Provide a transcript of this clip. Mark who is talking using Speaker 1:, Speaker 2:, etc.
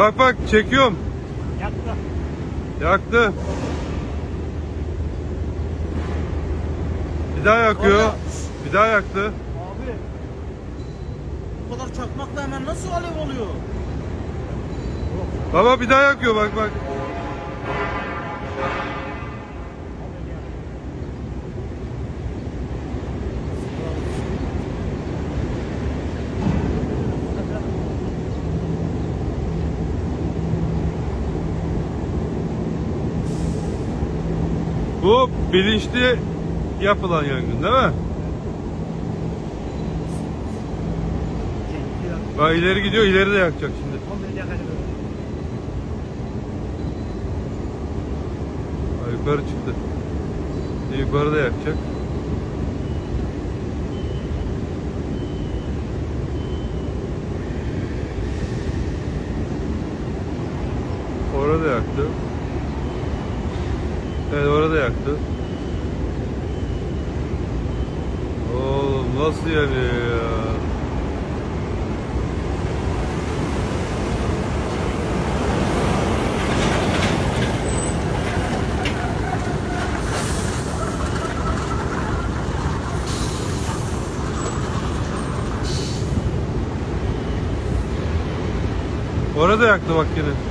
Speaker 1: Bak bak çekiyorum.
Speaker 2: Yaktı.
Speaker 1: Yaktı. Bir daha yakıyor.
Speaker 2: Orada.
Speaker 1: Bir daha yaktı.
Speaker 2: Abi. Bu kadar çakmakla hemen nasıl alev oluyor?
Speaker 1: Baba bir daha yakıyor bak bak. Bu bilinçli yapılan yangın değil mi? Bak ileri gidiyor ileri de yakacak şimdi. Ha, yukarı çıktı. Şimdi yukarıda yakacak. Orada yaktı. Evet orada yaktı. Oğlum nasıl yanıyor ya? Orada yaktı bak yine.